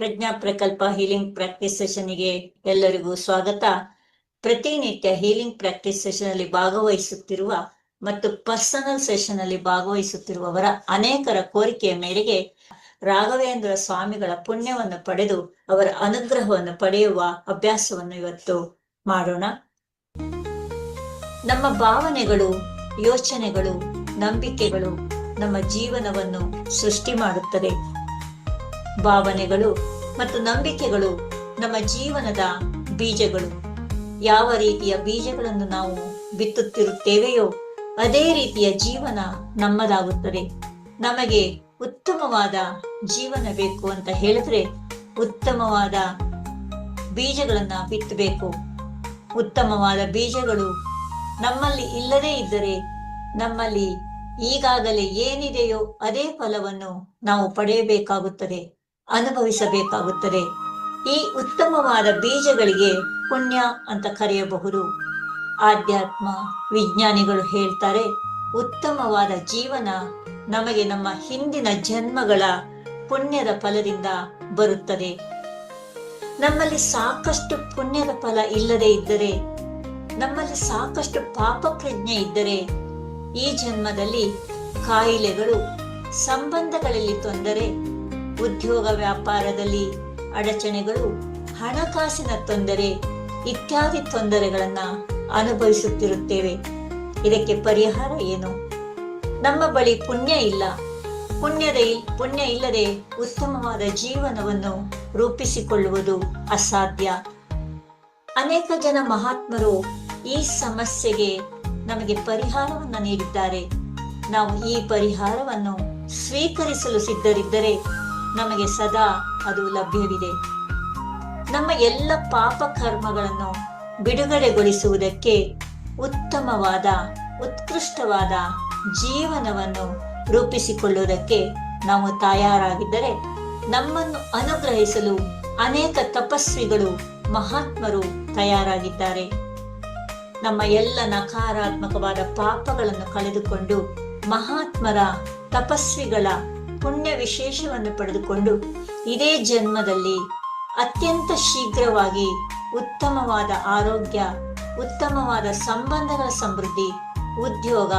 ಪ್ರಜ್ಞಾ Prakalpa healing practice ಸೆಷನ್ಗೆ ಎಲ್ಲರಿಗೂ ಸ್ವಾಗತ. ಪ್ರತಿನಿತ್ಯ ಹೀಲಿಂಗ್ ಪ್ರಾಕ್ಟೀಸ್ ಸೆಷನ್ ಅಲ್ಲಿ ಭಾಗವಹಿಸುತ್ತಿರುವ ಮತ್ತು ಪರ್ಸನಲ್ ಸೆಷನ್ ಅಲ್ಲಿ ಭಾಗವಹಿಸುತ್ತಿರುವವರ ಅನೇಕರ ಕೋರಿಕೆಯ ಮೇರೆಗೆ ರಾಘವೇಂದ್ರ ಸ್ವಾಮಿಗಳ ಪುಣ್ಯವನ್ನು ಪಡೆದು ಅವರ ಅನುಗ್ರಹವನ್ನು ಪಡೆಯುವ ಅಭ್ಯಾಸವನ್ನು ಇವತ್ತು ಮಾಡೋಣ. ನಮ್ಮ ಭಾವನೆಗಳು, ಯೋಚನೆಗಳು, ನಂಬಿಕೆಗಳು ನಮ್ಮ ಜೀವನವನ್ನು ಸೃಷ್ಟಿ ಮಾಡುತ್ತದೆ ಭಾವನೆಗಳು ಮತ್ತು ನಂಬಿಕೆಗಳು ನಮ್ಮ ಜೀವನದ ಬೀಜಗಳು. ಯಾವ ರೀತಿಯ ಬೀಜಗಳನ್ನು ನಾವು ಬಿತ್ತುತ್ತಿರುತ್ತೇವೆಯೋ ಅದೇ ರೀತಿಯ ಜೀವನ ನಮ್ಮದಾಗುತ್ತದೆ. ನಮಗೆ ಉತ್ತಮವಾದ ಜೀವನ ಬೇಕು ಅಂತ ಹೇಳಿದ್ರೆ ಉತ್ತಮವಾದ ಬೀಜಗಳನ್ನ ಬಿತ್ತಬೇಕು. ಉತ್ತಮವಾದ ಬೀಜಗಳು ನಮ್ಮಲ್ಲಿ ಇಲ್ಲದೇ ಇದ್ದರೆ ನಮ್ಮಲ್ಲಿ ಈಗಾಗಲೇ ಏನಿದೆಯೋ ಅದೇ ಫಲವನ್ನು ನಾವು ಪಡೆಯಬೇಕಾಗುತ್ತದೆ. ಅನುಭವಿಸಬೇಕಾಗುತ್ತದೆ. ಈ ಉತ್ತಮವಾದ ಬೀಜಗಳಿಗೆ ಪುಣ್ಯ ಅಂತ ಕರೆಯಬಹುದು. ಆಧ್ಯಾತ್ಮ ವಿಜ್ಞಾನಿಗಳು ಹೇಳ್ತಾರೆ, ಉತ್ತಮವಾದ ಜೀವನ ನಮಗೆ ನಮ್ಮ ಹಿಂದಿನ ಜನ್ಮಗಳ ಪುಣ್ಯದ ಫಲದಿಂದ ಬರುತ್ತದೆ. ನಮ್ಮಲ್ಲಿ ಸಾಕಷ್ಟು ಪುಣ್ಯದ ಫಲ ಇಲ್ಲದೆ ಇದ್ದರೆ, ನಮ್ಮಲ್ಲಿ ಸಾಕಷ್ಟು ಪಾಪ ಪ್ರಜ್ಞೆ ಇದ್ದರೆ, ಈ ಜನ್ಮದಲ್ಲಿ ಕಾಯಿಲೆಗಳು, ಸಂಬಂಧಗಳಲ್ಲಿ ತೊಂದರೆ ಉದ್ಯೋಗ ವ್ಯಾಪಾರದಲ್ಲಿ ಅಡಚಣೆಗಳು, ಹಣಕಾಸಿನ ತೊಂದರೆ ಇತ್ಯಾದಿ ತೊಂದರೆಗಳನ್ನ ಅನುಭವಿಸುತ್ತಿರುತ್ತೇವೆ. ಇದಕ್ಕೆ ಪರಿಹಾರ ಏನು? ನಮ್ಮ ಬಳಿ ಪುಣ್ಯ ಇಲ್ಲ. ಪುಣ್ಯದ ಪುಣ್ಯ ಇಲ್ಲದೆ ಉತ್ತಮವಾದ ಜೀವನವನ್ನು ರೂಪಿಸಿಕೊಳ್ಳುವುದು ಅಸಾಧ್ಯ. ಅನೇಕ ಜನ ಮಹಾತ್ಮರು ಈ ಸಮಸ್ಯೆಗೆ ನಮಗೆ ಪರಿಹಾರವನ್ನು ನೀಡಿದ್ದಾರೆ. ನಾವು ಈ ಪರಿಹಾರವನ್ನು ಸ್ವೀಕರಿಸಲು ಸಿದ್ಧರಿದ್ದರೆ ನಮಗೆ ಸದಾ ಅದು ಲಭ್ಯವಿದೆ. ನಮ್ಮ ಎಲ್ಲ ಪಾಪ ಕರ್ಮಗಳನ್ನು ಬಿಡುಗಡೆಗೊಳಿಸುವುದಕ್ಕೆ ಉತ್ತಮವಾದ, ಉತ್ಕೃಷ್ಟವಾದ ಜೀವನವನ್ನು ರೂಪಿಸಿಕೊಳ್ಳುವುದಕ್ಕೆ ನಾವು ತಯಾರಾಗಿದ್ದರೆ ನಮ್ಮನ್ನು ಅನುಗ್ರಹಿಸಲು ಅನೇಕ ತಪಸ್ವಿಗಳು, ಮಹಾತ್ಮರು ತಯಾರಾಗಿದ್ದಾರೆ. ನಮ್ಮ ಎಲ್ಲ ನಕಾರಾತ್ಮಕವಾದ ಪಾಪಗಳನ್ನು ಕಳೆದುಕೊಂಡು ಮಹಾತ್ಮರ ತಪಸ್ವಿಗಳ ಪುಣ್ಯ ವಿಶೇಷವನ್ನು ಪಡೆದುಕೊಂಡು ಇದೇ ಜನ್ಮದಲ್ಲಿ ಅತ್ಯಂತ ಶೀಘ್ರವಾಗಿ ಉತ್ತಮವಾದ ಆರೋಗ್ಯ, ಉತ್ತಮವಾದ ಸಂಬಂಧಗಳ ಸಮೃದ್ಧಿ, ಉದ್ಯೋಗ,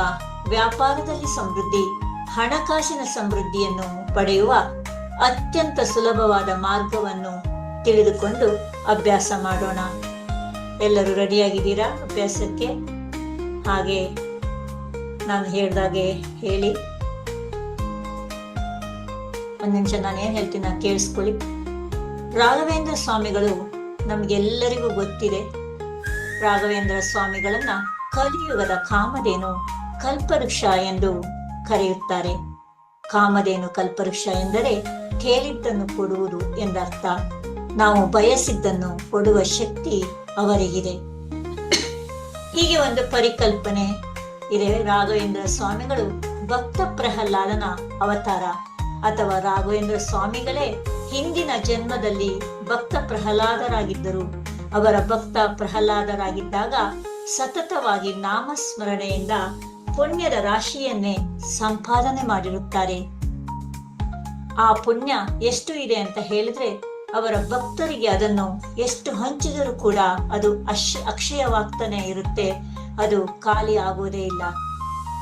ವ್ಯಾಪಾರದಲ್ಲಿ ಸಮೃದ್ಧಿ, ಹಣಕಾಸಿನ ಸಮೃದ್ಧಿಯನ್ನು ಪಡೆಯುವ ಅತ್ಯಂತ ಸುಲಭವಾದ ಮಾರ್ಗವನ್ನು ತಿಳಿದುಕೊಂಡು ಅಭ್ಯಾಸ ಮಾಡೋಣ. ಎಲ್ಲರೂ ರೆಡಿಯಾಗಿದ್ದೀರಾ ಅಭ್ಯಾಸಕ್ಕೆ? ಹಾಗೆ ನಾನು ಹೇಳ್ದಾಗೆ ಹೇಳಿ. ಒಂದ್ ನಾನು ಏನು ಹೇಳ್ತೀನಿ ನಾನು ಕೇಳಿಸ್ಕೊಳ್ಳಿ. ರಾಘವೇಂದ್ರ ಸ್ವಾಮಿಗಳು ನಮಗೆಲ್ಲರಿಗೂ ಗೊತ್ತಿದೆ. ರಾಘವೇಂದ್ರ ಸ್ವಾಮಿಗಳನ್ನ ಕಲಿಯುಗದ ಕಾಮಧೇನು ಕಲ್ಪವೃಕ್ಷ ಎಂದು ಕರೆಯುತ್ತಾರೆ. ಕಾಮಧೇನು ಕಲ್ಪವೃಕ್ಷ ಎಂದರೆ ಕೇಳಿದ್ದನ್ನು ಕೊಡುವುದು ಎಂದರ್ಥ. ನಾವು ಬಯಸಿದ್ದನ್ನು ಕೊಡುವ ಶಕ್ತಿ ಅವರಿಗಿದೆ. ಹೀಗೆ ಒಂದು ಪರಿಕಲ್ಪನೆ ಇದೆ ರಾಘವೇಂದ್ರ ಸ್ವಾಮಿಗಳು ಭಕ್ತ ಪ್ರಹ್ಲಾದನ ಅವತಾರ. ಅಥವಾ ರಾಘವೇಂದ್ರ ಸ್ವಾಮಿಗಳೇ ಹಿಂದಿನ ಜನ್ಮದಲ್ಲಿ ಭಕ್ತ ಪ್ರಹ್ಲಾದರಾಗಿದ್ದರು. ಅವರ ಭಕ್ತ ಪ್ರಹ್ಲಾದರಾಗಿದ್ದಾಗ ಸತತವಾಗಿ ನಾಮಸ್ಮರಣೆಯಿಂದ ಪುಣ್ಯದ ರಾಶಿಯನ್ನೇ ಸಂಪಾದನೆ ಮಾಡಿರುತ್ತಾರೆ. ಆ ಪುಣ್ಯ ಎಷ್ಟು ಇದೆ ಅಂತ ಹೇಳಿದ್ರೆ ಅವರ ಭಕ್ತರಿಗೆ ಅದನ್ನು ಎಷ್ಟು ಹಂಚಿದರೂ ಕೂಡ ಅದು ಅಶ್, ಅಕ್ಷಯವಾಗ್ತಾನೆ ಇರುತ್ತೆ. ಅದು ಖಾಲಿ ಆಗುವುದೇ ಇಲ್ಲ.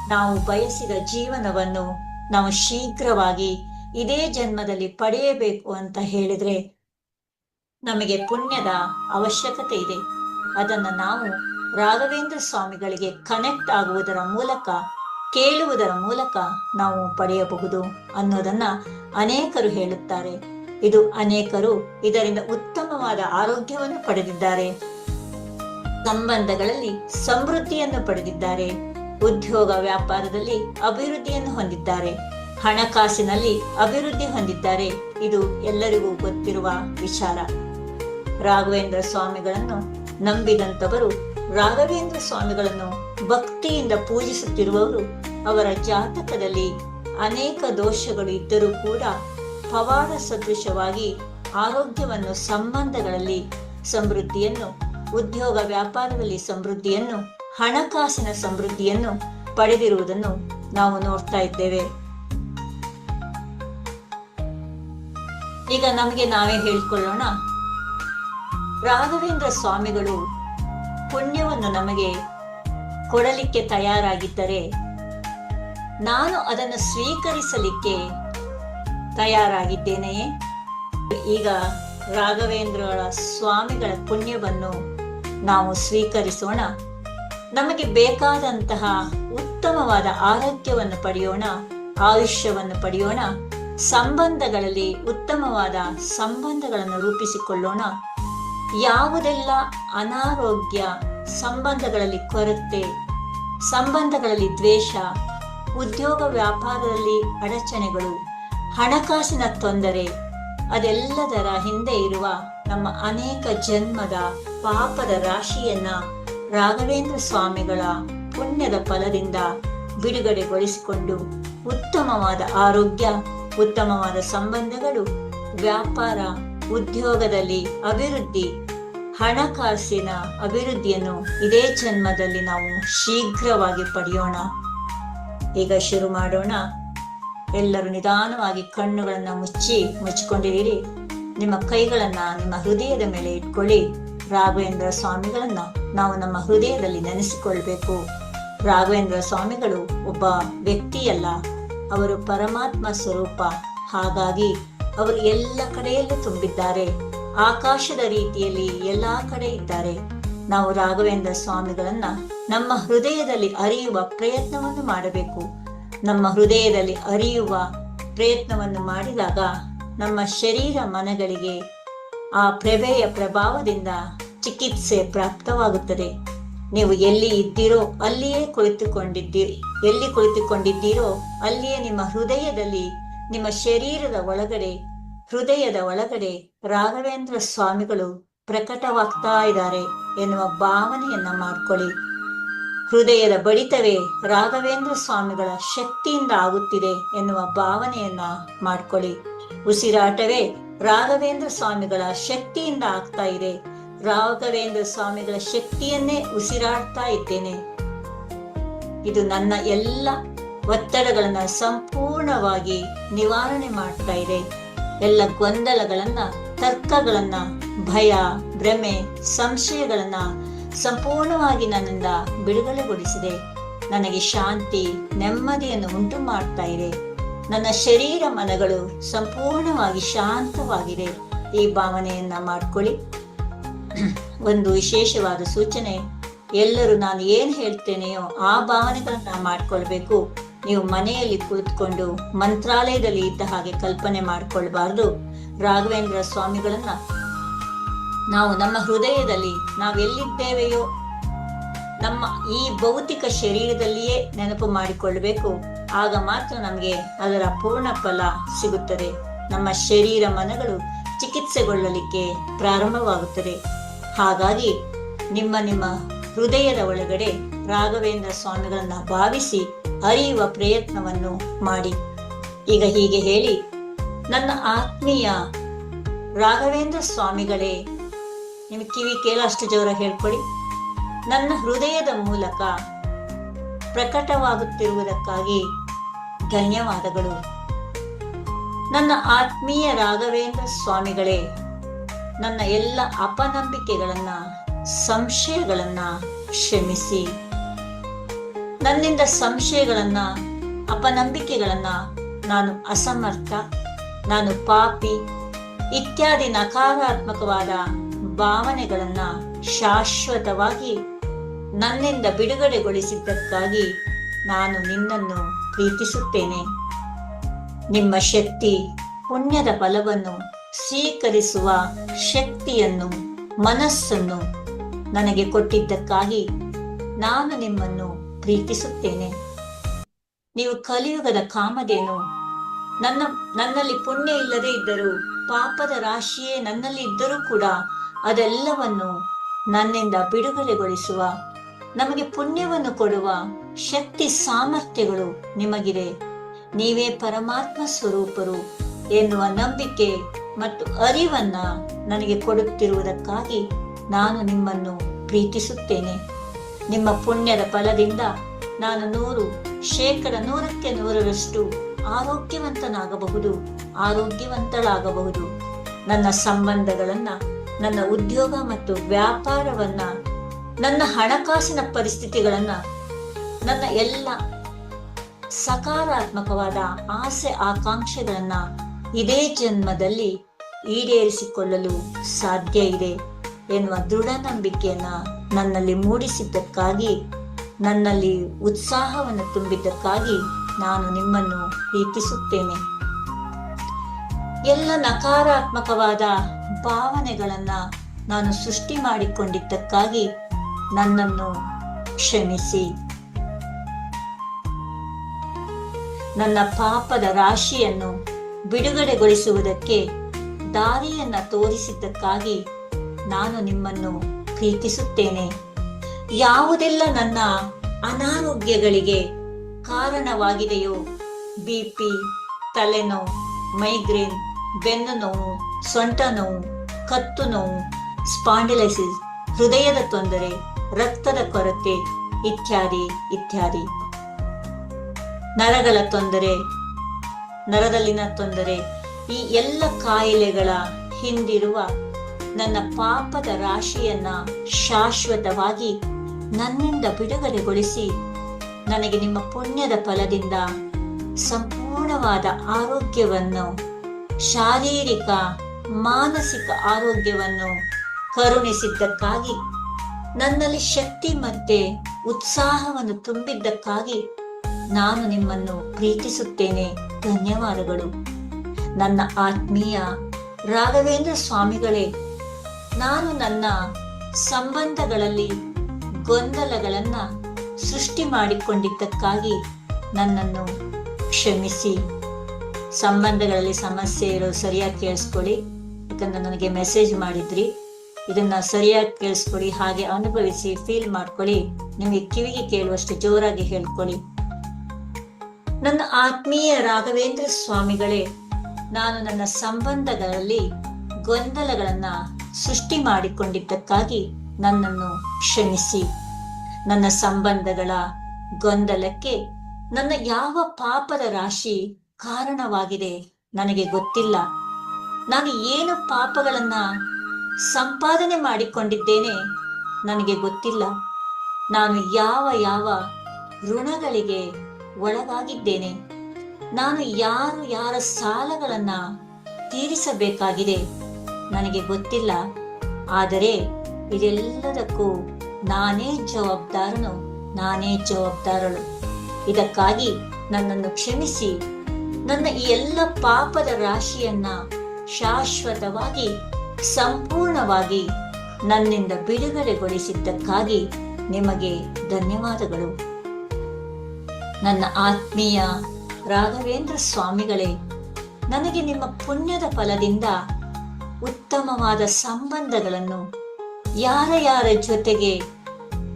ನಾವು ಬಯಸಿದ ಜೀವನವನ್ನು ನಾವು ಶೀಘ್ರವಾಗಿ ಇದೇ ಜನ್ಮದಲ್ಲಿ ಪಡೆಯಬೇಕು ಅಂತ ಹೇಳಿದ್ರೆ ನಮಗೆ ಪುಣ್ಯದ ಅವಶ್ಯಕತೆ ಇದೆ. ಅದನ್ನ ನಾವು ರಾಘವೇಂದ್ರ ಸ್ವಾಮಿಗಳಿಗೆ ಕನೆಕ್ಟ್ ಆಗುವುದರ ಮೂಲಕ, ಕೇಳುವುದರ ಮೂಲಕ ನಾವು ಪಡೆಯಬಹುದು ಅನ್ನೋದನ್ನ ಅನೇಕರು ಹೇಳುತ್ತಾರೆ. ಇದು ಅನೇಕರು ಇದರಿಂದ ಉತ್ತಮವಾದ ಆರೋಗ್ಯವನ್ನು ಪಡೆದಿದ್ದಾರೆ. ಸಂಬಂಧಗಳಲ್ಲಿ ಸಮೃದ್ಧಿಯನ್ನು ಪಡೆದಿದ್ದಾರೆ. ಉದ್ಯೋಗ ವ್ಯಾಪಾರದಲ್ಲಿ ಅಭಿವೃದ್ಧಿಯನ್ನು ಹೊಂದಿದ್ದಾರೆ. ಹಣಕಾಸಿನಲ್ಲಿ ಅಭಿವೃದ್ಧಿ ಹೊಂದಿದ್ದಾರೆ. ಇದು ಎಲ್ಲರಿಗೂ ಗೊತ್ತಿರುವ ವಿಚಾರ. ರಾಘವೇಂದ್ರ ಸ್ವಾಮಿಗಳನ್ನು ನಂಬಿದಂಥವರು ರಾಘವೇಂದ್ರ ಸ್ವಾಮಿಗಳನ್ನು ಭಕ್ತಿಯಿಂದ ಪೂಜಿಸುತ್ತಿರುವವರು ಅವರ ಜಾತಕದಲ್ಲಿ ಅನೇಕ ದೋಷಗಳು ಇದ್ದರೂ ಕೂಡ ಪವಾಡ ಸದೃಶವಾಗಿ ಆರೋಗ್ಯವನ್ನು ಸಂಬಂಧಗಳಲ್ಲಿ ಸಮೃದ್ಧಿಯನ್ನು, ಉದ್ಯೋಗ ವ್ಯಾಪಾರದಲ್ಲಿ ಸಮೃದ್ಧಿಯನ್ನು, ಹಣಕಾಸಿನ ಸಮೃದ್ಧಿಯನ್ನು ಪಡೆದಿರುವುದನ್ನು ನಾವು ನೋಡ್ತಾ ಇದ್ದೇವೆ. ಈಗ ನಮಗೆ ನಾವೇ ಹೇಳ್ಕೊಳ್ಳೋಣ. ರಾಘವೇಂದ್ರ ಸ್ವಾಮಿಗಳು ಪುಣ್ಯವನ್ನು ನಮಗೆ ಕೊಡಲಿಕ್ಕೆ ತಯಾರಾಗಿದ್ದರೆ ನಾನು ಅದನ್ನು ಸ್ವೀಕರಿಸಲಿಕ್ಕೆ ತಯಾರಾಗಿದ್ದೇನೆಯೇ ಈಗ ರಾಘವೇಂದ್ರ ಸ್ವಾಮಿಗಳ ಪುಣ್ಯವನ್ನು ನಾವು ಸ್ವೀಕರಿಸೋಣ. ನಮಗೆ ಬೇಕಾದಂತಹ ಉತ್ತಮವಾದ ಆರೋಗ್ಯವನ್ನು ಪಡೆಯೋಣ, ಆಯುಷ್ಯವನ್ನು ಪಡೆಯೋಣ. ಸಂಬಂಧಗಳಲ್ಲಿ ಉತ್ತಮವಾದ ಸಂಬಂಧಗಳನ್ನು ರೂಪಿಸಿಕೊಳ್ಳೋಣ. ಯಾವುದೆಲ್ಲ ಅನಾರೋಗ್ಯ ಸಂಬಂಧಗಳಲ್ಲಿ ಕೊರತೆ, ಸಂಬಂಧಗಳಲ್ಲಿ ದ್ವೇಷ, ಉದ್ಯೋಗ ವ್ಯಾಪಾರದಲ್ಲಿ ಅಡಚಣೆಗಳು, ಹಣಕಾಸಿನ ತೊಂದರೆ, ಅದೆಲ್ಲದರ ಹಿಂದೆ ಇರುವ ನಮ್ಮ ಅನೇಕ ಜನ್ಮದ ಪಾಪದ ರಾಶಿಯನ್ನ ರಾಘವೇಂದ್ರ ಸ್ವಾಮಿಗಳ ಪುಣ್ಯದ ಫಲದಿಂದ ಬಿಡುಗಡೆಗೊಳಿಸಿಕೊಂಡು ಉತ್ತಮವಾದ ಆರೋಗ್ಯ ಉತ್ತಮವಾದ ಸಂಬಂಧಗಳು, ವ್ಯಾಪಾರ, ಉದ್ಯೋಗದಲ್ಲಿ ಅಭಿವೃದ್ಧಿ, ಹಣಕಾಸಿನ ಅಭಿವೃದ್ಧಿಯನ್ನು ಇದೇ ಜನ್ಮದಲ್ಲಿ ನಾವು ಶೀಘ್ರವಾಗಿ ಪಡೆಯೋಣ. ಈಗ ಶುರು ಮಾಡೋಣ. ಎಲ್ಲರೂ ನಿಧಾನವಾಗಿ ಕಣ್ಣುಗಳನ್ನು ಮುಚ್ಚಿ ಮುಚ್ಚಿಕೊಂಡಿರಿ ನಿಮ್ಮ ಕೈಗಳನ್ನು ನಿಮ್ಮ ಹೃದಯದ ಮೇಲೆ ಇಟ್ಕೊಳ್ಳಿ. ರಾಘವೇಂದ್ರ ಸ್ವಾಮಿಗಳನ್ನ ನಾವು ನಮ್ಮ ಹೃದಯದಲ್ಲಿ ನೆನೆಸಿಕೊಳ್ಬೇಕು. ರಾಘವೇಂದ್ರ ಸ್ವಾಮಿಗಳು ಒಬ್ಬ ವ್ಯಕ್ತಿಯಲ್ಲ. ಅವರು ಪರಮಾತ್ಮ ಸ್ವರೂಪ. ಹಾಗಾಗಿ ಅವರು ಎಲ್ಲ ಕಡೆಯಲ್ಲೂ ತುಂಬಿದ್ದಾರೆ. ಆಕಾಶದ ರೀತಿಯಲ್ಲಿ ಎಲ್ಲಾ ಕಡೆ ಇದ್ದಾರೆ. ನಾವು ರಾಘವೇಂದ್ರ ಸ್ವಾಮಿಗಳನ್ನ ನಮ್ಮ ಹೃದಯದಲ್ಲಿ ಅರಿಯುವ ಪ್ರಯತ್ನವನ್ನು ಮಾಡಬೇಕು. ನಮ್ಮ ಹೃದಯದಲ್ಲಿ ಅರಿಯುವ ಪ್ರಯತ್ನವನ್ನು ಮಾಡಿದಾಗ ನಮ್ಮ ಶರೀರ ಮನಗಳಿಗೆ ಆ ಪ್ರಭೆಯ ಪ್ರಭಾವದಿಂದ ಚಿಕಿತ್ಸೆ ಪ್ರಾಪ್ತವಾಗುತ್ತದೆ. ನೀವು ಎಲ್ಲಿ ಇದ್ದೀರೋ ಅಲ್ಲಿಯೇ ಕುಳಿತುಕೊಂಡಿದ್ದೀರಿ ಎಲ್ಲಿ ಕುಳಿತುಕೊಂಡಿದ್ದೀರೋ ಅಲ್ಲಿಯೇ ನಿಮ್ಮ ಹೃದಯದಲ್ಲಿ, ನಿಮ್ಮ ಶರೀರದ ಒಳಗಡೆ, ಹೃದಯದ ಒಳಗಡೆ ರಾಘವೇಂದ್ರ ಸ್ವಾಮಿಗಳು ಪ್ರಕಟವಾಗ್ತಾ ಇದ್ದಾರೆ ಎನ್ನುವ ಭಾವನೆಯನ್ನ ಮಾಡ್ಕೊಳ್ಳಿ. ಹೃದಯದ ಬಡಿತವೇ ರಾಘವೇಂದ್ರ ಸ್ವಾಮಿಗಳ ಶಕ್ತಿಯಿಂದ ಆಗುತ್ತಿದೆ ಎನ್ನುವ ಭಾವನೆಯನ್ನ ಮಾಡ್ಕೊಳ್ಳಿ. ಉಸಿರಾಟವೇ ರಾಘವೇಂದ್ರ ಸ್ವಾಮಿಗಳ ಶಕ್ತಿಯಿಂದ ಆಗ್ತಾ ಇದೆ ರಾಘವೇಂದ್ರ ಸ್ವಾಮಿಗಳ ಶಕ್ತಿಯನ್ನೇ ಉಸಿರಾಡ್ತಾ ಇದ್ದೇನೆ. ಇದು ನನ್ನ ಎಲ್ಲ ಒತ್ತಡಗಳನ್ನು ಸಂಪೂರ್ಣವಾಗಿ ನಿವಾರಣೆ ಮಾಡ್ತಾ ಇದೆ. ಎಲ್ಲ ಗೊಂದಲಗಳನ್ನ, ತರ್ಕಗಳನ್ನ, ಭಯ, ಭ್ರಮೆ, ಸಂಶಯಗಳನ್ನ ಸಂಪೂರ್ಣವಾಗಿ ನನ್ನಿಂದ ಬಿಡುಗಡೆಗೊಳಿಸಿದೆ. ನನಗೆ ಶಾಂತಿ, ನೆಮ್ಮದಿಯನ್ನು ಉಂಟು ಮಾಡ್ತಾ ಇದೆ. ನನ್ನ ಶರೀರ ಮನಗಳು ಸಂಪೂರ್ಣವಾಗಿ ಶಾಂತವಾಗಿದೆ. ಈ ಭಾವನೆಯನ್ನ ಮಾಡ್ಕೊಳ್ಳಿ. ಒಂದು ವಿಶೇಷವಾದ ಸೂಚನೆ. ಎಲ್ಲರೂ ನಾನು ಏನು ಹೇಳ್ತೇನೆಯೋ ಆ ಭಾವನೆಗಳನ್ನ ಮಾಡ್ಕೊಳ್ಬೇಕು. ನೀವು ಮನೆಯಲ್ಲಿ ಕುಳಿತುಕೊಂಡು ಮಂತ್ರಾಲಯದಲ್ಲಿ ಇದ್ದ ಹಾಗೆ ಕಲ್ಪನೆ ಮಾಡ್ಕೊಳ್ಬಾರ್ದು. ರಾಘವೇಂದ್ರ ಸ್ವಾಮಿಗಳನ್ನ. ನಾವು ನಮ್ಮ ಹೃದಯದಲ್ಲಿ ನಾವೆಲ್ಲಿದ್ದೇವೆಯೋ ನಮ್ಮ ಈ ಭೌತಿಕ ಶರೀರದಲ್ಲಿಯೇ ನೆನಪು ಮಾಡಿಕೊಳ್ಬೇಕು. ಆಗ ಮಾತ್ರ ನಮಗೆ ಅದರ ಪೂರ್ಣ ಫಲ ಸಿಗುತ್ತದೆ. ನಮ್ಮ ಶರೀರ ಮನಗಳು ಚಿಕಿತ್ಸೆಗೊಳ್ಳಲಿಕ್ಕೆ ಪ್ರಾರಂಭವಾಗುತ್ತದೆ. ಹಾಗಾಗಿ ನಿಮ್ಮ ನಿಮ್ಮ ಹೃದಯದ ಒಳಗಡೆ ರಾಘವೇಂದ್ರ ಸ್ವಾಮಿಗಳನ್ನ ಭಾವಿಸಿ ಅರಿಯುವ ಪ್ರಯತ್ನವನ್ನು ಮಾಡಿ. ಈಗ ಹೀಗೆ ಹೇಳಿ, ನನ್ನ ಆತ್ಮೀಯ ರಾಘವೇಂದ್ರ ಸ್ವಾಮಿಗಳೇ ನಿಮ್ಮ ಕಿವಿ ಕೇಳಷ್ಟು ಜೋರ ಹೇಳ್ಕೊಳ್ಳಿ ನನ್ನ ಹೃದಯದ ಮೂಲಕ ಪ್ರಕಟವಾಗುತ್ತಿರುವುದಕ್ಕಾಗಿ ಧನ್ಯವಾದಗಳು. ನನ್ನ ಆತ್ಮೀಯ ರಾಘವೇಂದ್ರ ಸ್ವಾಮಿಗಳೇ ನನ್ನ ಎಲ್ಲ ಅಪನಂಬಿಕೆಗಳನ್ನ, ಸಂಶಯಗಳನ್ನ ಕ್ಷಮಿಸಿ. ನನ್ನಿಂದ ಸಂಶಯಗಳನ್ನ, ಅಪನಂಬಿಕೆಗಳನ್ನ ನಾನು ಅಸಮರ್ಥ, ನಾನು ಪಾಪಿ, ಇತ್ಯಾದಿ ನಕಾರಾತ್ಮಕವಾದ ಭಾವನೆಗಳನ್ನ ಶಾಶ್ವತವಾಗಿ ನನ್ನಿಂದ ಬಿಡುಗಡೆಗೊಳಿಸಿದ್ದಕ್ಕಾಗಿ ನಾನು ನಿನ್ನನ್ನು ಪ್ರೀತಿಸುತ್ತೇನೆ. ನಿಮ್ಮ ಶಕ್ತಿ ಪುಣ್ಯದ ಫಲವನ್ನು ಸ್ವೀಕರಿಸುವ ಶಕ್ತಿಯನ್ನು, ಮನಸ್ಸನ್ನು ನನಗೆ ಕೊಟ್ಟಿದ್ದಕ್ಕಾಗಿ ನಾನು ನಿಮ್ಮನ್ನು ಪ್ರೀತಿಸುತ್ತೇನೆ. ನೀವು ಕಲಿಯುಗದ ಕಾಮಧೇನು, ನನ್ನ, ನನ್ನಲ್ಲಿ ಪುಣ್ಯ ಇಲ್ಲದೆ ಇದ್ದರೂ, ಪಾಪದ ರಾಶಿಯೇ ನನ್ನಲ್ಲಿ ಇದ್ದರೂ ಕೂಡ ಅದೆಲ್ಲವನ್ನು ನನ್ನಿಂದ ಬಿಡುಗಡೆಗೊಳಿಸುವ, ನಮಗೆ ಪುಣ್ಯವನ್ನು ಕೊಡುವ ಶಕ್ತಿ ಸಾಮರ್ಥ್ಯಗಳು ನಿಮಗಿದೆ. ನೀವೇ ಪರಮಾತ್ಮ ಸ್ವರೂಪರು ಎನ್ನುವ ನಂಬಿಕೆ ಮತ್ತು ಅರಿವನ್ನ ನನಗೆ ಕೊಡುತ್ತಿರುವುದಕ್ಕಾಗಿ ನಾನು ನಿಮ್ಮನ್ನು ಪ್ರೀತಿಸುತ್ತೇನೆ. ನಿಮ್ಮ ಪುಣ್ಯದ ಫಲದಿಂದ ನಾನು ನೂರು, ಶೇಕಡ ನೂರಕ್ಕೆ ನೂರರಷ್ಟು ಆರೋಗ್ಯವಂತನಾಗಬಹುದು, ಆರೋಗ್ಯವಂತಳಾಗಬಹುದು. ನನ್ನ ಸಂಬಂಧಗಳನ್ನ, ನನ್ನ ಉದ್ಯೋಗ ಮತ್ತು ವ್ಯಾಪಾರವನ್ನ, ನನ್ನ ಹಣಕಾಸಿನ ಪರಿಸ್ಥಿತಿಗಳನ್ನ, ನನ್ನ ಎಲ್ಲ ಸಕಾರಾತ್ಮಕವಾದ ಆಸೆ ಆಕಾಂಕ್ಷೆಗಳನ್ನ ಇದೇ ಜನ್ಮದಲ್ಲಿ ಈಡೇರಿಸಿಕೊಳ್ಳಲು ಸಾಧ್ಯ ಇದೆ ಎನ್ನುವ ದೃಢ ನಂಬಿಕೆಯನ್ನ ನನ್ನಲ್ಲಿ ಮೂಡಿಸಿದ್ದಕ್ಕಾಗಿ, ನನ್ನಲ್ಲಿ ಉತ್ಸಾಹವನ್ನು ತುಂಬಿದ್ದಕ್ಕಾಗಿ ನಾನು ನಿಮ್ಮನ್ನು ಪ್ರೀತಿಸುತ್ತೇನೆ. ಎಲ್ಲ ನಕಾರಾತ್ಮಕವಾದ ಭಾವನೆಗಳನ್ನು ನಾನು ಸೃಷ್ಟಿ ಮಾಡಿಕೊಂಡಿದ್ದಕ್ಕಾಗಿ ನನ್ನನ್ನು ಕ್ಷಮಿಸಿ. ನನ್ನ ಪಾಪದ ರಾಶಿಯನ್ನು ಬಿಡುಗಡೆಗೊಳಿಸುವುದಕ್ಕೆ ದಾರಿಯನ್ನ ತೋರಿಸಿದ್ದಕ್ಕಾಗಿ ನಾನು ನಿಮ್ಮನ್ನು ಪ್ರೀತಿಸುತ್ತೇನೆ. ಯಾವುದೆಲ್ಲ ನನ್ನ ಅನಾರೋಗ್ಯಗಳಿಗೆ ಕಾರಣವಾಗಿದೆಯೋ, ಬಿ ಪಿ, ತಲೆನೋವು, ಮೈಗ್ರೇನ್, ಬೆನ್ನು ನೋವು, ಸೊಂಟ ನೋವು, ಕತ್ತು ನೋವು, ಸ್ಪಾಂಡಿಲೈಸಿಸ್, ಹೃದಯದ ತೊಂದರೆ, ರಕ್ತದ ಕೊರತೆ ಇತ್ಯಾದಿ ಇತ್ಯಾದಿ. ನರಗಳ ತೊಂದರೆ, ನರದಲ್ಲಿನ ತೊಂದರೆ ಈ ಎಲ್ಲ ಕಾಯಿಲೆಗಳ ಹಿಂದಿರುವ ನನ್ನ ಪಾಪದ ರಾಶಿಯನ್ನ ಶಾಶ್ವತವಾಗಿ ನನ್ನಿಂದ ಬಿಡುಗಡೆಗೊಳಿಸಿ ನನಗೆ ನಿಮ್ಮ ಪುಣ್ಯದ ಫಲದಿಂದ ಸಂಪೂರ್ಣವಾದ ಆರೋಗ್ಯವನ್ನು, ಶಾರೀರಿಕ, ಮಾನಸಿಕ ಆರೋಗ್ಯವನ್ನು ಕರುಣಿಸಿದ್ದಕ್ಕಾಗಿ, ನನ್ನಲ್ಲಿ ಶಕ್ತಿ ಮತ್ತೆ ಉತ್ಸಾಹವನ್ನು ತುಂಬಿದ್ದಕ್ಕಾಗಿ ನಾನು ನಿಮ್ಮನ್ನು ಪ್ರೀತಿಸುತ್ತೇನೆ. ಧನ್ಯವಾದಗಳು. ನನ್ನ ಆತ್ಮೀಯ ರಾಘವೇಂದ್ರ ಸ್ವಾಮಿಗಳೇ, ನಾನು ನನ್ನ ಸಂಬಂಧಗಳಲ್ಲಿ ಗೊಂದಲಗಳನ್ನ ಸೃಷ್ಟಿ ಮಾಡಿಕೊಂಡಿದ್ದಕ್ಕಾಗಿ ನನ್ನನ್ನು ಕ್ಷಮಿಸಿ. ಸಂಬಂಧಗಳಲ್ಲಿ ಸಮಸ್ಯೆ ಇರೋ ಸರಿಯಾಗಿ ಕೇಳಿಸ್ಕೊಳ್ಳಿ ಯಾಕಂದ್ರೆ ನನಗೆ ಮೆಸೇಜ್ ಮಾಡಿದ್ರಿ. ಇದನ್ನ ಸರಿಯಾಗಿ ಕೇಳಿಸ್ಕೊಳ್ಳಿ ಹಾಗೆ ಅನುಭವಿಸಿ ಫೀಲ್ ಮಾಡ್ಕೊಳ್ಳಿ. ನಿಮಗೆ ಕಿವಿಗೆ ಕೇಳುವಷ್ಟು ಜೋರಾಗಿ ಹೇಳ್ಕೊಳ್ಳಿ. ನನ್ನ ಆತ್ಮೀಯ ರಾಘವೇಂದ್ರ ಸ್ವಾಮಿಗಳೇ ನಾನು ನನ್ನ ಸಂಬಂಧಗಳಲ್ಲಿ ಗೊಂದಲಗಳನ್ನ ಸೃಷ್ಟಿ ಮಾಡಿಕೊಂಡಿದ್ದಕ್ಕಾಗಿ ನನ್ನನ್ನು ಕ್ಷಮಿಸಿ. ನನ್ನ ಸಂಬಂಧಗಳ ಗೊಂದಲಕ್ಕೆ ನನ್ನ ಯಾವ ಪಾಪದ ರಾಶಿ ಕಾರಣವಾಗಿದೆ ನನಗೆ ಗೊತ್ತಿಲ್ಲ. ನಾನು ಏನು ಪಾಪಗಳನ್ನ ಸಂಪಾದನೆ ಮಾಡಿಕೊಂಡಿದ್ದೇನೆ ನನಗೆ ಗೊತ್ತಿಲ್ಲ. ನಾನು ಯಾವ ಯಾವ ಋಣಗಳಿಗೆ ಒಳಗಾಗಿದ್ದೇನೆ. ನಾನು ಯಾರು ಯಾರ ಸಾಲಗಳನ್ನ ತೀರಿಸಬೇಕಾಗಿದೆ ನನಗೆ ಗೊತ್ತಿಲ್ಲ. ಆದರೆ ಇದೆಲ್ಲದಕ್ಕೂ ನಾನೇ ಜವಾಬ್ದಾರನು, ನಾನೇ ಜವಾಬ್ದಾರಳು. ಇದಕ್ಕಾಗಿ ನನ್ನನ್ನು ಕ್ಷಮಿಸಿ. ನನ್ನ ಈ ಎಲ್ಲ ಪಾಪದ ರಾಶಿಯನ್ನ ಶಾಶ್ವತವಾಗಿ, ಸಂಪೂರ್ಣವಾಗಿ ನನ್ನಿಂದ ಬಿಡುಗಡೆಗೊಳಿಸಿದ್ದಕ್ಕಾಗಿ ನಿಮಗೆ ಧನ್ಯವಾದಗಳು. ನನ್ನ ಆತ್ಮೀಯ ರಾಘವೇಂದ್ರ ಸ್ವಾಮಿಗಳೇ, ನನಗೆ ನಿಮ್ಮ ಪುಣ್ಯದ ಫಲದಿಂದ ಉತ್ತಮವಾದ ಸಂಬಂಧಗಳನ್ನು ಯಾರ ಯಾರ ಜೊತೆಗೆ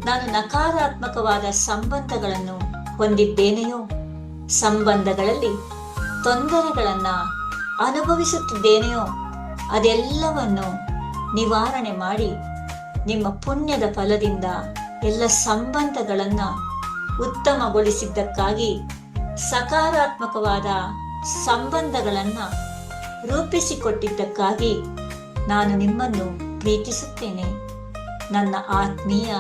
ನಾನು ನಕಾರಾತ್ಮಕವಾದ ಸಂಬಂಧಗಳನ್ನು ಹೊಂದಿದ್ದೇನೆಯೋ, ಸಂಬಂಧಗಳಲ್ಲಿ ತೊಂದರೆಗಳನ್ನು ಅನುಭವಿಸುತ್ತಿದ್ದೇನೆಯೋ, ಅದೆಲ್ಲವನ್ನು ನಿವಾರಣೆ ಮಾಡಿ ನಿಮ್ಮ ಪುಣ್ಯದ ಫಲದಿಂದ ಎಲ್ಲ ಸಂಬಂಧಗಳನ್ನು ಉತ್ತಮಗೊಳಿಸಿದ್ದಕ್ಕಾಗಿ ಸಕಾರಾತ್ಮಕವಾದ ಸಂಬಂಧಗಳನ್ನು ರೂಪಿಸಿಕೊಟ್ಟಿದ್ದಕ್ಕಾಗಿ ನಾನು ನಿಮ್ಮನ್ನು ಪ್ರೀತಿಸುತ್ತೇನೆ. ನನ್ನ ಆತ್ಮೀಯ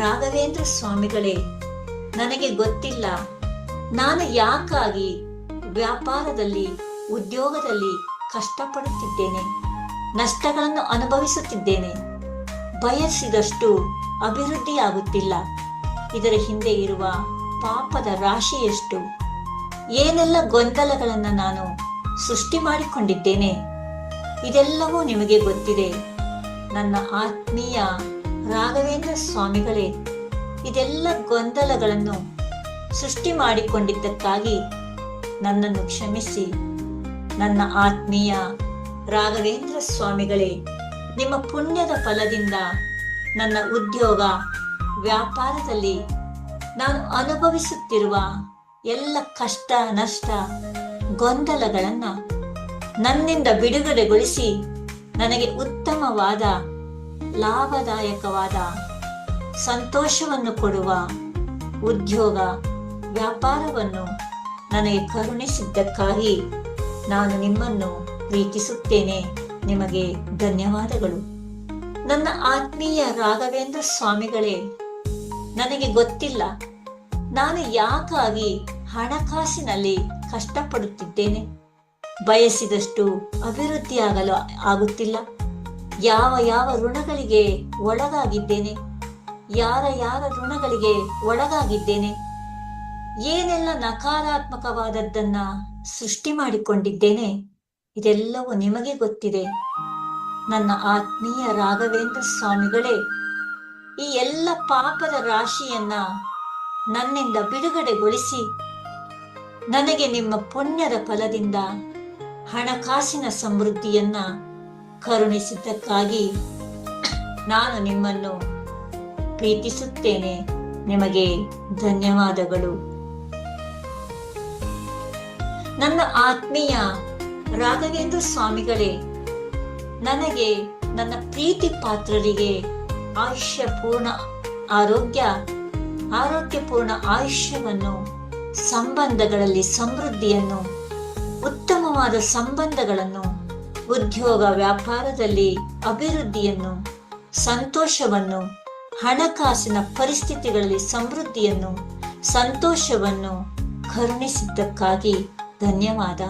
ರಾಘವೇಂದ್ರ ಸ್ವಾಮಿಗಳೇ, ನನಗೆ ಗೊತ್ತಿಲ್ಲ ನಾನು ಯಾಕಾಗಿ ವ್ಯಾಪಾರದಲ್ಲಿ, ಉದ್ಯೋಗದಲ್ಲಿ ಕಷ್ಟಪಡುತ್ತಿದ್ದೇನೆ, ನಷ್ಟಗಳನ್ನು ಅನುಭವಿಸುತ್ತಿದ್ದೇನೆ, ಬಯಸಿದಷ್ಟು ಅಭಿವೃದ್ಧಿಯಾಗುತ್ತಿಲ್ಲ. ಇದರ ಹಿಂದೆ ಇರುವ ಪಾಪದ ರಾಶಿ ಎಷ್ಟು? ಏನೆಲ್ಲ ಗೊಂದಲಗಳನ್ನು ನಾನು ಸೃಷ್ಟಿ ಮಾಡಿಕೊಂಡಿದ್ದೇನೆ? ಇದೆಲ್ಲವೂ ನಿಮಗೆ ಗೊತ್ತಿದೆ. ನನ್ನ ಆತ್ಮೀಯ ರಾಘವೇಂದ್ರ ಸ್ವಾಮಿಗಳೇ, ಇದೆಲ್ಲ ಗೊಂದಲಗಳನ್ನು ಸೃಷ್ಟಿ ಮಾಡಿಕೊಂಡಿದ್ದಕ್ಕಾಗಿ ನನ್ನನ್ನು ಕ್ಷಮಿಸಿ. ನನ್ನ ಆತ್ಮೀಯ ರಾಘವೇಂದ್ರ ಸ್ವಾಮಿಗಳೇ, ನಿಮ್ಮ ಪುಣ್ಯದ ಫಲದಿಂದ ನನ್ನ ಉದ್ಯೋಗ ವ್ಯಾಪಾರದಲ್ಲಿ ನಾನು ಅನುಭವಿಸುತ್ತಿರುವ ಎಲ್ಲ ಕಷ್ಟ, ನಷ್ಟ, ಗೊಂದಲಗಳನ್ನು ನನ್ನಿಂದ ಬಿಡುಗಡೆಗೊಳಿಸಿ ನನಗೆ ಉತ್ತಮವಾದ, ಲಾಭದಾಯಕವಾದ, ಸಂತೋಷವನ್ನು ಕೊಡುವ ಉದ್ಯೋಗ, ವ್ಯಾಪಾರವನ್ನು ನನಗೆ ಕರುಣಿಸಿದ್ದಕ್ಕಾಗಿ ನಾನು ನಿಮ್ಮನ್ನು ಪ್ರೀತಿಸುತ್ತೇನೆ. ನಿಮಗೆ ಧನ್ಯವಾದಗಳು. ನನ್ನ ಆತ್ಮೀಯ ರಾಘವೇಂದ್ರ ಸ್ವಾಮಿಗಳೇ ನನಗೆ ಗೊತ್ತಿಲ್ಲ. ನಾನು ಯಾಕಾಗಿ ಹಣಕಾಸಿನಲ್ಲಿ ಕಷ್ಟಪಡುತ್ತಿದ್ದೇನೆ? ಬಯಸಿದಷ್ಟು ಅಭಿವೃದ್ಧಿಯಾಗಲು ಆಗುತ್ತಿಲ್ಲ. ಯಾವ ಯಾವ ಋಣಗಳಿಗೆ ಒಳಗಾಗಿದ್ದೇನೆ? ಯಾರ ಯಾರ ಋಣಗಳಿಗೆ ಒಳಗಾಗಿದ್ದೇನೆ? ಏನೆಲ್ಲ ನಕಾರಾತ್ಮಕವಾದದ್ದನ್ನ ಸೃಷ್ಟಿ ಮಾಡಿಕೊಂಡಿದ್ದೇನೆ? ಇದೆಲ್ಲವೂ ನಿಮಗೆ ಗೊತ್ತಿದೆ. ನನ್ನ ಆತ್ಮೀಯ ರಾಘವೇಂದ್ರ ಸ್ವಾಮಿಗಳೇ ಈ ಎಲ್ಲ ಪಾಪದ ರಾಶಿಯನ್ನ ನನ್ನಿಂದ ಬಿಡುಗಡೆಗೊಳಿಸಿ, ನನಗೆ ನಿಮ್ಮ ಪುಣ್ಯದ ಫಲದಿಂದ ಹಣಕಾಸಿನ ಸಮೃದ್ಧಿಯನ್ನ ಕರುಣಿಸಿದ್ದಕ್ಕಾಗಿ ನಾನು ನಿಮ್ಮನ್ನು ಪ್ರೀತಿಸುತ್ತೇನೆ. ನಿಮಗೆ ಧನ್ಯವಾದಗಳು. ನನ್ನ ಆತ್ಮೀಯ ರಾಘವೇಂದ್ರ ಸ್ವಾಮಿಗಳೇ, ನನಗೆ ನನ್ನ ಪ್ರೀತಿ ಪಾತ್ರರಿಗೆ ಆಯುಷ್ಯ ಪೂರ್ಣ ಆರೋಗ್ಯ, ಆರೋಗ್ಯಪೂರ್ಣ ಆಯುಷ್ಯವನ್ನು, ಸಂಬಂಧಗಳಲ್ಲಿ ಸಮೃದ್ಧಿಯನ್ನು, ಉತ್ತಮವಾದ ಸಂಬಂಧಗಳನ್ನು, ಉದ್ಯೋಗ ವ್ಯಾಪಾರದಲ್ಲಿ ಅಭಿವೃದ್ಧಿಯನ್ನು, ಸಂತೋಷವನ್ನು, ಹಣಕಾಸಿನ ಪರಿಸ್ಥಿತಿಗಳಲ್ಲಿ ಸಮೃದ್ಧಿಯನ್ನು, ಸಂತೋಷವನ್ನು ಕರುಣಿಸಿದ್ದಕ್ಕಾಗಿ ಧನ್ಯವಾದ.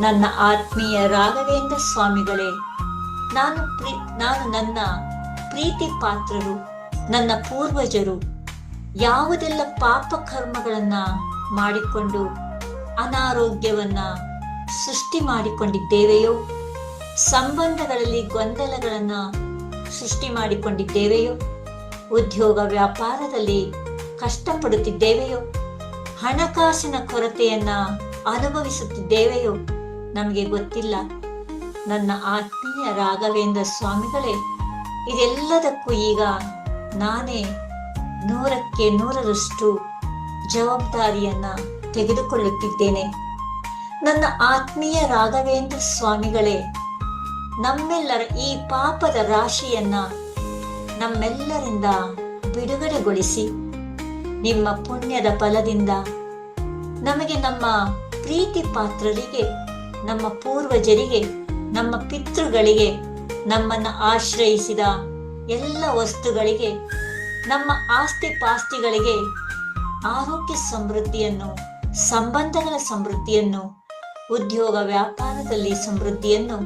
ನನ್ನ ಆತ್ಮೀಯ ರಾಘವೇಂದ್ರ ಸ್ವಾಮಿಗಳೇ, ನಾನು ನಾನು ನನ್ನ ಪ್ರೀತಿ ಪಾತ್ರರು, ನನ್ನ ಪೂರ್ವಜರು. ಯಾವುದೆಲ್ಲ ಪಾಪ ಕರ್ಮಗಳನ್ನ ಮಾಡಿಕೊಂಡು ಅನಾರೋಗ್ಯವನ್ನ ಸೃಷ್ಟಿ ಮಾಡಿಕೊಂಡಿದ್ದೇವೆಯೋ, ಸಂಬಂಧಗಳಲ್ಲಿ ಗೊಂದಲಗಳನ್ನ ಸೃಷ್ಟಿ ಮಾಡಿಕೊಂಡಿದ್ದೇವೆಯೋ, ಉದ್ಯೋಗ ವ್ಯಾಪಾರದಲ್ಲಿ ಕಷ್ಟಪಡುತ್ತಿದ್ದೇವೆಯೋ, ಹಣಕಾಸಿನ ಕೊರತೆಯನ್ನ ಅನುಭವಿಸುತ್ತಿದ್ದೇವೆಯೋ, ನಮಗೆ ಗೊತ್ತಿಲ್ಲ. ನನ್ನ ಆತ್ಮೀಯ ರಾಘವೇಂದ್ರ ಸ್ವಾಮಿಗಳೇ ಇದೆಲ್ಲದಕ್ಕೂ ಈಗ ನಾನೇ ನೂರಕ್ಕೆ ನೂರರಷ್ಟು ಜವಾಬ್ದಾರಿಯನ್ನ ತೆಗೆದುಕೊಳ್ಳುತ್ತಿದ್ದೇನೆ. ನನ್ನ ಆತ್ಮೀಯ ರಾಘವೇಂದ್ರ ಸ್ವಾಮಿಗಳೇ, ನಮ್ಮೆಲ್ಲರ ಈ ಪಾಪದ ರಾಶಿಯನ್ನ ನಮ್ಮೆಲ್ಲರಿಂದ ಬಿಡುಗಡೆಗೊಳಿಸಿ. ನಿಮ್ಮ ಪುಣ್ಯದ ಫಲದಿಂದ ನಮಗೆ ನಮ್ಮ ಪ್ರೀತಿ ಪಾತ್ರರಿಗೆ ನಮ್ಮ ಪೂರ್ವಜರಿಗೆ, ನಮ್ಮ ಪಿತೃಗಳಿಗೆ ನಮ್ಮನ್ನ ಆಶ್ರಯಿಸಿದ ಎಲ್ಲ ವಸ್ತುಗಳಿಗೆ, ನಮ್ಮ ಆಸ್ತಿ ಪಾಸ್ತಿಗಳಿಗೆ ಆರೋಗ್ಯ ಸಮೃದ್ಧಿಯನ್ನು, ಸಂಬಂಧಗಳ ಸಮೃದ್ಧಿಯನ್ನು, ಉದ್ಯೋಗ ವ್ಯಾಪಾರದಲ್ಲಿ ಸಮೃದ್ಧಿಯನ್ನು,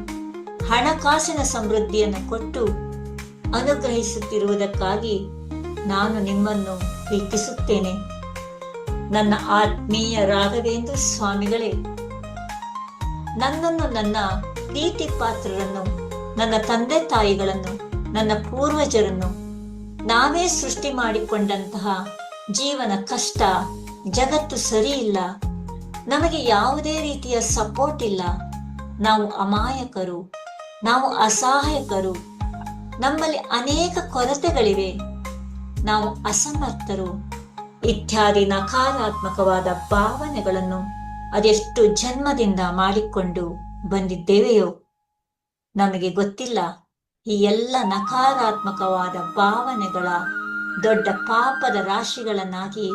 ಹಣಕಾಸಿನ ಸಮೃದ್ಧಿಯನ್ನು ಕೊಟ್ಟು ಅನುಗ್ರಹಿಸುತ್ತಿರುವುದಕ್ಕಾಗಿ ನಾನು ನಿಮ್ಮನ್ನು ಪ್ರೀತಿಸುತ್ತೇನೆ. ನನ್ನ ಆತ್ಮೀಯ ರಾಘವೇಂದ್ರ ಸ್ವಾಮಿಗಳೇ, ನನ್ನನ್ನು ನನ್ನ ಪ್ರೀತಿ ಪಾತ್ರರನ್ನು ನನ್ನ ತಂದೆ ತಾಯಿಗಳನ್ನು, ನನ್ನ ಪೂರ್ವಜರನ್ನು ನಾವೇ ಸೃಷ್ಟಿ ಮಾಡಿಕೊಂಡಂತಹ ಜೀವನ ಕಷ್ಟ, ಜಗತ್ತು ಸರಿ ಇಲ್ಲ ನಮಗೆ ಯಾವುದೇ ರೀತಿಯ ಸಪೋರ್ಟ್ ಇಲ್ಲ. ನಾವು ಅಮಾಯಕರು, ನಾವು ಅಸಹಾಯಕರು. ನಮ್ಮಲ್ಲಿ ಅನೇಕ ಕೊರತೆಗಳಿವೆ. ನಾವು ಅಸಮರ್ಥರು. ಇತ್ಯಾದಿ ನಕಾರಾತ್ಮಕವಾದ ಭಾವನೆಗಳನ್ನು ಅದೆಷ್ಟು ಜನ್ಮದಿಂದ ಮಾಡಿಕೊಂಡು ಬಂದಿದ್ದೇವೆಯೋ. ನಮಗೆ ಗೊತ್ತಿಲ್ಲ. ಈ ಎಲ್ಲ ನಕಾರಾತ್ಮಕವಾದ ಭಾವನೆಗಳ ದೊಡ್ಡ ಪಾಪದ ರಾಶಿಗಳನ್ನಾಗಿ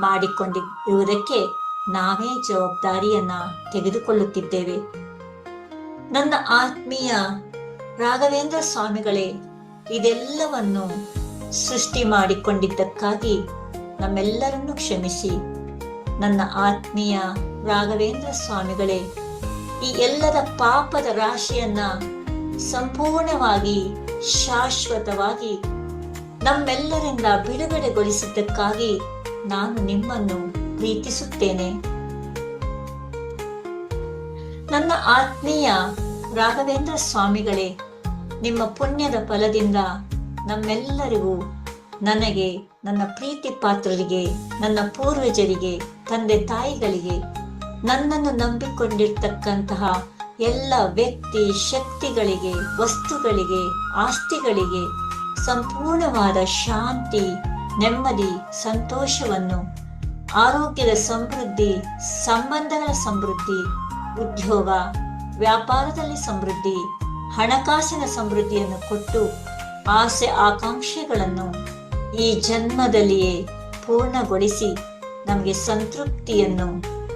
ಮಾಡಿಕೊಂಡಿರುವುದಕ್ಕೆ ನಾವೇ ಜವಾಬ್ದಾರಿಯನ್ನ ತೆಗೆದುಕೊಳ್ಳುತ್ತಿದ್ದೇವೆ. ನನ್ನ ಆತ್ಮೀಯ ರಾಘವೇಂದ್ರ ಸ್ವಾಮಿಗಳೇ, ಇದೆಲ್ಲವನ್ನು ಸೃಷ್ಟಿ ಮಾಡಿಕೊಂಡಿದ್ದಕ್ಕಾಗಿ ನಮ್ಮೆಲ್ಲರನ್ನು ಕ್ಷಮಿಸಿ. ನನ್ನ ಆತ್ಮೀಯ ರಾಘವೇಂದ್ರ ಸ್ವಾಮಿಗಳೇ, ಈ ಎಲ್ಲರ ಪಾಪದ ರಾಶಿಯನ್ನ ಸಂಪೂರ್ಣವಾಗಿ ಶಾಶ್ವತವಾಗಿ ನಮ್ಮೆಲ್ಲರಿಂದ ಬಿಡುಗಡೆಗೊಳಿಸಿದ್ದಕ್ಕಾಗಿ ನಾನು ನಿಮ್ಮನ್ನು ಪ್ರೀತಿಸುತ್ತೇನೆ. ನನ್ನ ಆತ್ಮೀಯ ರಾಘವೇಂದ್ರ ಸ್ವಾಮಿಗಳೇ, ನಿಮ್ಮ ಪುಣ್ಯದ ಫಲದಿಂದ ನಮ್ಮೆಲ್ಲರಿಗೂ ನನಗೆ, ನನ್ನ ಪ್ರೀತಿ ಪಾತ್ರರಿಗೆ, ನನ್ನ ಪೂರ್ವಜರಿಗೆ, ತಂದೆ ತಾಯಿಗಳಿಗೆ ನನ್ನನ್ನು ನಂಬಿಕೊಂಡಿರ್ತಕ್ಕಂತಹ ಎಲ್ಲ ವ್ಯಕ್ತಿ ಶಕ್ತಿಗಳಿಗೆ, ವಸ್ತುಗಳಿಗೆ, ಆಸ್ತಿಗಳಿಗೆ ಸಂಪೂರ್ಣವಾದ ಶಾಂತಿ, ನೆಮ್ಮದಿ, ಸಂತೋಷವನ್ನು, ಆರೋಗ್ಯದ ಸಮೃದ್ಧಿ, ಸಂಬಂಧಗಳ ಸಮೃದ್ಧಿ, ಉದ್ಯೋಗ, ವ್ಯಾಪಾರದಲ್ಲಿ ಸಮೃದ್ಧಿ, ಹಣಕಾಸಿನ ಸಮೃದ್ಧಿಯನ್ನು ಕೊಟ್ಟು ಆಸೆ ಆಕಾಂಕ್ಷೆಗಳನ್ನು ಈ ಜನ್ಮದಲ್ಲಿಯೇ ಪೂರ್ಣಗೊಳಿಸಿ ನಮಗೆ ಸಂತೃಪ್ತಿಯನ್ನು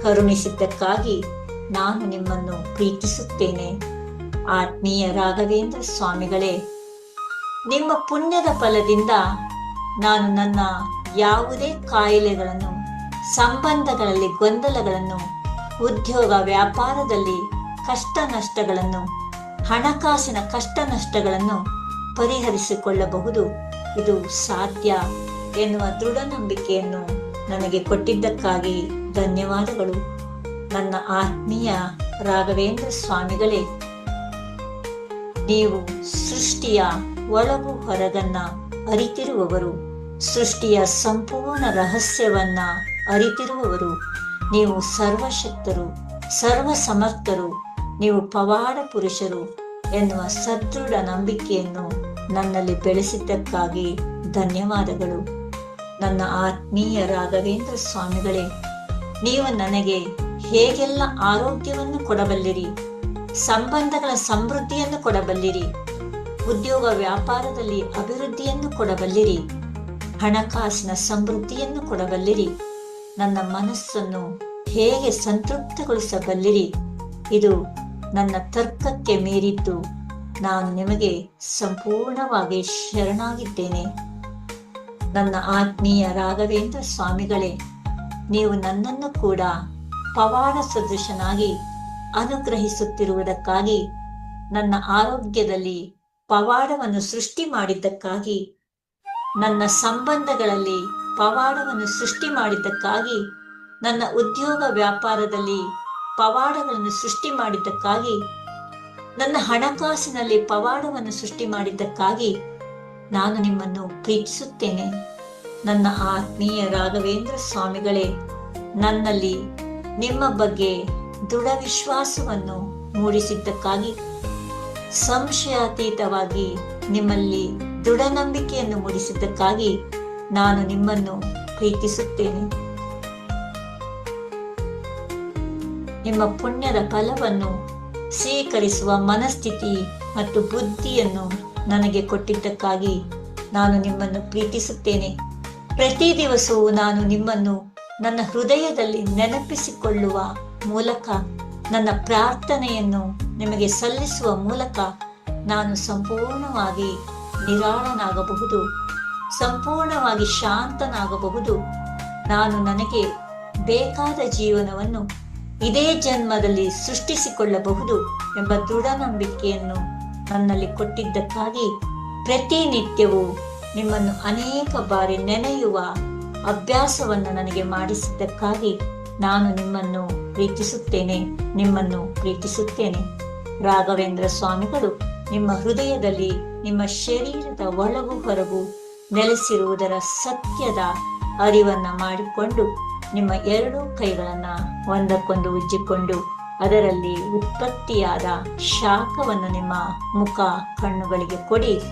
ಕರುಣಿಸಿದ್ದಕ್ಕಾಗಿ ನಾನು ನಿಮ್ಮನ್ನು ಪ್ರೀತಿಸುತ್ತೇನೆ. ಆತ್ಮೀಯ ರಾಘವೇಂದ್ರ ಸ್ವಾಮಿಗಳೇ, ನಿಮ್ಮ ಪುಣ್ಯದ ಫಲದಿಂದ ನಾನು ನನ್ನ ಯಾವುದೇ ಕಾಯಿಲೆಗಳನ್ನು, ಸಂಬಂಧಗಳಲ್ಲಿ ಗೊಂದಲಗಳನ್ನು, ಉದ್ಯೋಗ ವ್ಯಾಪಾರದಲ್ಲಿ ಕಷ್ಟ ನಷ್ಟಗಳನ್ನು ಹಣಕಾಸಿನ ಕಷ್ಟ ನಷ್ಟಗಳನ್ನು ಪರಿಹರಿಸಿಕೊಳ್ಳಬಹುದು. ಇದು ಸಾಧ್ಯ ಎನ್ನುವ ದೃಢ ನಂಬಿಕೆಯನ್ನು ನನಗೆ ಕೊಟ್ಟಿದ್ದಕ್ಕಾಗಿ ಧನ್ಯವಾದಗಳು. ನನ್ನ ಆತ್ಮೀಯ ರಾಘವೇಂದ್ರ ಸ್ವಾಮಿಗಳೇ, ನೀವು ಸೃಷ್ಟಿಯ ಒಳಗು ಹೊರಗನ್ನ ಅರಿತಿರುವವರು, ಸೃಷ್ಟಿಯ ಸಂಪೂರ್ಣ ರಹಸ್ಯವನ್ನ ಅರಿತಿರುವವರು, ನೀವು ಸರ್ವಶಕ್ತರು ಸರ್ವ ಸಮರ್ಥರು ನೀವು ಪವಾಡ ಪುರುಷರು ಎನ್ನುವ ಸದೃಢ ನಂಬಿಕೆಯನ್ನು ನನ್ನಲ್ಲಿ ಬೆಳೆಸಿದ್ದಕ್ಕಾಗಿ ಧನ್ಯವಾದಗಳು. ನನ್ನ ಆತ್ಮೀಯ ರಾಘವೇಂದ್ರ ಸ್ವಾಮಿಗಳೇ, ನೀವು ನನಗೆ ಹೇಗೆಲ್ಲ ಆರೋಗ್ಯವನ್ನು ಕೊಡಬಲ್ಲಿರಿ? ಸಂಬಂಧಗಳ ಸಮೃದ್ಧಿಯನ್ನು ಕೊಡಬಲ್ಲಿರಿ. ಉದ್ಯೋಗ ವ್ಯಾಪಾರದಲ್ಲಿ ಅಭಿವೃದ್ಧಿಯನ್ನು ಕೊಡಬಲ್ಲಿರಿ. ಹಣಕಾಸಿನ ಸಮೃದ್ಧಿಯನ್ನು ಕೊಡಬಲ್ಲಿರಿ. ನನ್ನ ಮನಸ್ಸನ್ನು ಹೇಗೆ ಸಂತೃಪ್ತಗೊಳಿಸಬಲ್ಲಿರಿ? ಇದು ನನ್ನ ತರ್ಕಕ್ಕೆ ಮೀರಿದ್ದು ನಾನು ನಿಮಗೆ ಸಂಪೂರ್ಣವಾಗಿ ಶರಣಾಗಿದ್ದೇನೆ. ನನ್ನ ಆತ್ಮೀಯ ರಾಘವೇಂದ್ರ ಸ್ವಾಮಿಗಳೇ, ನೀವು ನನ್ನನ್ನು ಕೂಡ ಪವಾಡ ಸದೃಶನಾಗಿ ಅನುಗ್ರಹಿಸುತ್ತಿರುವುದಕ್ಕಾಗಿ, ನನ್ನ ಆರೋಗ್ಯದಲ್ಲಿ ಪವಾಡವನ್ನು ಸೃಷ್ಟಿ ಮಾಡಿದ್ದಕ್ಕಾಗಿ, ನನ್ನ ಸಂಬಂಧಗಳಲ್ಲಿ ಪವಾಡವನ್ನು ಸೃಷ್ಟಿ ಮಾಡಿದ್ದಕ್ಕಾಗಿ, ನನ್ನ ಉದ್ಯೋಗ ವ್ಯಾಪಾರದಲ್ಲಿ ಪವಾಡಗಳನ್ನು ಸೃಷ್ಟಿ ಮಾಡಿದ್ದಕ್ಕಾಗಿ, ನನ್ನ ಹಣಕಾಸಿನಲ್ಲಿ ಪವಾಡವನ್ನು ಸೃಷ್ಟಿ ಮಾಡಿದ್ದಕ್ಕಾಗಿ ನಾನು ನಿಮ್ಮನ್ನು ಪ್ರೀತಿಸುತ್ತೇನೆ. ನನ್ನ ಆತ್ಮೀಯ ರಾಘವೇಂದ್ರ ಸ್ವಾಮಿಗಳೇ, ನನ್ನಲ್ಲಿ ನಿಮ್ಮ ಬಗ್ಗೆ ದೃಢ ವಿಶ್ವಾಸವನ್ನು ಮೂಡಿಸಿದ್ದಕ್ಕಾಗಿ ಸಂಶಯಾತೀತವಾಗಿ ನಿಮ್ಮಲ್ಲಿ ದೃಢ ನಂಬಿಕೆಯನ್ನು ಮೂಡಿಸಿದ್ದಕ್ಕಾಗಿ ನಾನು ನಿಮ್ಮನ್ನು ಪ್ರೀತಿಸುತ್ತೇನೆ. ನಿಮ್ಮ ಪುಣ್ಯದ ಫಲವನ್ನು ಸ್ವೀಕರಿಸುವ ಮನಸ್ಥಿತಿ ಮತ್ತು ಬುದ್ಧಿಯನ್ನು ನನಗೆ ಕೊಟ್ಟಿದ್ದಕ್ಕಾಗಿ ನಾನು ನಿಮ್ಮನ್ನು ಪ್ರೀತಿಸುತ್ತೇನೆ. ಪ್ರತಿ ದಿವಸವೂ ನಾನು ನಿಮ್ಮನ್ನು ನನ್ನ ಹೃದಯದಲ್ಲಿ ನೆನಪಿಸಿಕೊಳ್ಳುವ ಮೂಲಕ ನನ್ನ ಪ್ರಾರ್ಥನೆಯನ್ನು ನಿಮಗೆ ಸಲ್ಲಿಸುವ ಮೂಲಕ ನಾನು ಸಂಪೂರ್ಣವಾಗಿ ನಿರಾಳನಾಗಬಹುದು, ಸಂಪೂರ್ಣವಾಗಿ ಶಾಂತನಾಗಬಹುದು. ನಾನು ನನಗೆ ಬೇಕಾದ ಜೀವನವನ್ನು ಇದೇ ಜನ್ಮದಲ್ಲಿ ಸೃಷ್ಟಿಸಿಕೊಳ್ಳಬಹುದು ಎಂಬ ದೃಢ ನಂಬಿಕೆಯನ್ನು ನನ್ನಲ್ಲಿ ಕೊಟ್ಟಿದ್ದಕ್ಕಾಗಿ ಪ್ರತಿನಿತ್ಯವೂ ನಿಮ್ಮನ್ನು ಅನೇಕ ಬಾರಿ ನೆನೆಯುವ ಅಭ್ಯಾಸವನ್ನು ನನಗೆ ಮಾಡಿಸಿದ್ದಕ್ಕಾಗಿ ನಾನು ನಿಮ್ಮನ್ನು ಪ್ರೀತಿಸುತ್ತೇನೆ ನಿಮ್ಮನ್ನು ಪ್ರೀತಿಸುತ್ತೇನೆ. ರಾಘವೇಂದ್ರ ಸ್ವಾಮಿಗಳು ನಿಮ್ಮ ಹೃದಯದಲ್ಲಿ ನಿಮ್ಮ ಶರೀರದ ಒಳಗು ಹೊರಗು ನೆಲೆಸಿರುವುದರ ಸತ್ಯದ ಅರಿವನ್ನ ಮಾಡಿಕೊಂಡು ನಿಮ್ಮ ಎರಡೂ ಕೈಗಳನ್ನ ಒಂದಕ್ಕೊಂದು ಉಜ್ಜಿಕೊಂಡು ಅದರಲ್ಲಿ ಉತ್ಪತ್ತಿಯಾದ ಶಾಖವನ್ನು ನಿಮ್ಮ ಮುಖ ಕಣ್ಣುಗಳಿಗೆ ಕೊಡಿ.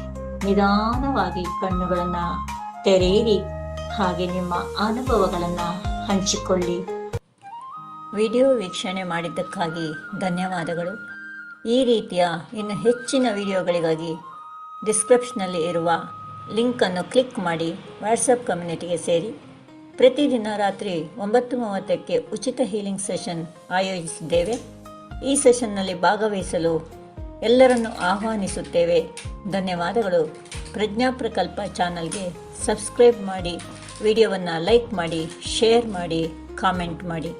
ನಿಧಾನವಾಗಿ ಕಣ್ಣುಗಳನ್ನ ತೆರೆಯಿರಿ. ಹಾಗೆ ನಿಮ್ಮ ಅನುಭವಗಳನ್ನು ಹಂಚಿಕೊಳ್ಳಿ. ವಿಡಿಯೋ ವೀಕ್ಷಣೆ ಮಾಡಿದ್ದಕ್ಕಾಗಿ ಧನ್ಯವಾದಗಳು. ಈ ರೀತಿಯ ಇನ್ನು ಹೆಚ್ಚಿನ ವಿಡಿಯೋಗಳಿಗಾಗಿ ಡಿಸ್ಕ್ರಿಪ್ಷನಲ್ಲಿ ಇರುವ ಲಿಂಕನ್ನು ಕ್ಲಿಕ್ ಮಾಡಿ ವಾಟ್ಸಪ್ ಕಮ್ಯುನಿಟಿಗೆ ಸೇರಿ. ಪ್ರತಿದಿನ ರಾತ್ರಿ ಒಂಬತ್ತು ಮೂವತ್ತಕ್ಕೆ ಉಚಿತ ಹೀಲಿಂಗ್ ಸೆಷನ್ ಆಯೋಜಿಸಿದ್ದೇವೆ. ಈ ಸೆಷನ್ನಲ್ಲಿ ಭಾಗವಹಿಸಲು ಎಲ್ಲರನ್ನು ಆಹ್ವಾನಿಸುತ್ತೇವೆ. ಧನ್ಯವಾದಗಳು. ಪ್ರಜ್ಞಾ ಪ್ರಕಲ್ಪ ಚಾನಲ್ಗೆ ಸಬ್ಸ್ಕ್ರೈಬ್ ಮಾಡಿ. ವಿಡಿಯೋವನ್ನು ಲೈಕ್ ಮಾಡಿ ಶೇರ್ ಮಾಡಿ ಕಾಮೆಂಟ್ ಮಾಡಿ.